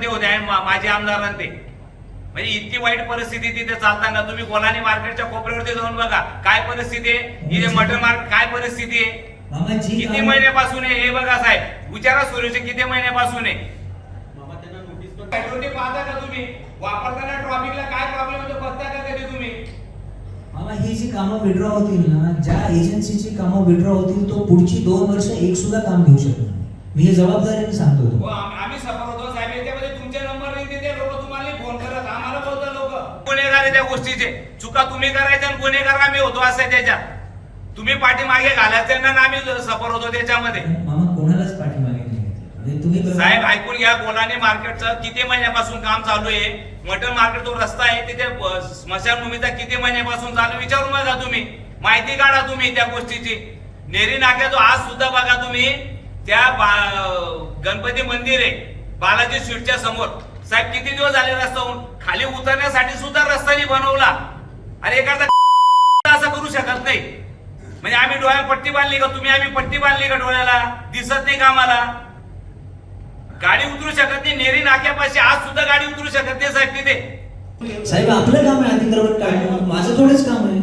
ते होते आणि माझे आमदार ते म्हणजे इतकी वाईट परिस्थिती तिथे चालताना तुम्ही कोलानी मार्केटच्या कोपऱ्यावरती जाऊन बघा काय परिस्थिती आहे? इथे मटन मार्केट काय परिस्थिती आहे? किती कामं- महिन्यापासून आहे? हे बघा साहेब विचारा सुरेश किती महिन्यापासून आहे? पाहता का तुम्ही? वापरताना ट्रॉफिकला काय प्रॉब्लेम होतो बघता का कधी तुम्ही? मामा ही जी कामं विड्रॉ होतील ना ज्या एजन्सीची कामं विड्रॉ होतील तो पुढची दोन वर्ष एक सुद्धा काम घेऊ शकणार नाही. मी जबाबदारीने सांगतो हो. आम- आम्ही सफर होतो साहेब याच्यामध्ये तुमचे नंबर नाही देते लोक तुम्हाला फोन करत आम्हाला बोलतात लोक गुन्हेगार आहे त्या गोष्टीचे. चुका तुम्ही करायच्या आणि गुन्हेगार आम्ही होतो असं त्याच्यात. तुम्ही पाठीमागे घालायचं ना आम्ही सफर होतो त्याच्यामध्ये. मामा कोणालाच पाठीमागे नाही घेतलं. म्हणजे तुम्ही बघा- साहेब ऐकून घ्या गोलाने मार्केटचं किती महिन्यापासून काम चालू आहे. मटन मार्केट तो रस्ता आहे तिथे अ, स्मशानभूमीचा किती महिन्यापासून चालू आहे? विचारून बघा तुम्ही. माहिती काढा तुम्ही त्या गोष्टीची. नेरी नाक्या जो आज सुद्धा बघा तुम्ही त्या बा- गणपती मंदिर आहे बालाजी स्वीटच्या समोर. साहेब किती दिवस झाले रस्ता होऊन खाली उतरण्यासाठी सुद्धा रस्ता नाही बनवला. अरे एखादा असं करू शकत नाही. म्हणजे आम्ही डोळ्याला पट्टी बांधली का? तुम्ही आम्ही पट्टी बांधली का डोळ्याला? दिसत नाही का आम्हाला? गाडी उतरू शकत नाही. नेरी नाक्यापाशी आज सुद्धा गाडी उतरू शकत नाही साहेब तिथे. साहेब आपलं काम आहे अतिक्रमण काढणं. माझं थोडेच काम आहे.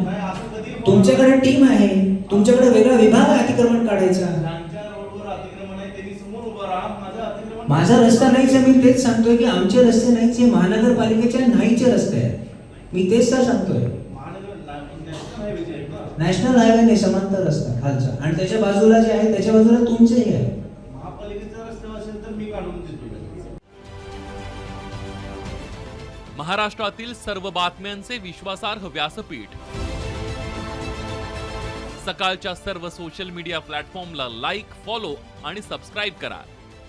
तुमच्याकडे टीम आहे. तुमच्याकडे वेगळा विभाग आहे अतिक्रमण काढायचा. माझं रस्ता नाहीच आहे मी तेच सांगतोय की आमचे रस्ते नाहीच आहे महानगरपालिकेच्या नाहीचे रस्ते आहेत. मी तेच तर सांगतोय. महानगर नॅशनल हायवे नाही समांतर रस्ता खालचा. आणि त्याच्या बाजूला जे आहे त्याच्या बाजूला तुमचेही आहे. महापालिकेचा रस्ता असेल तर मी काढून देतो. महाराष्ट्रातील सर्व बातम्यांचे विश्वासार्ह व्यासपीठ. सकाळच्या सर्व सोशल मीडिया प्लॅटफॉर्मला लाईक फॉलो आणि सबस्क्राईब करा.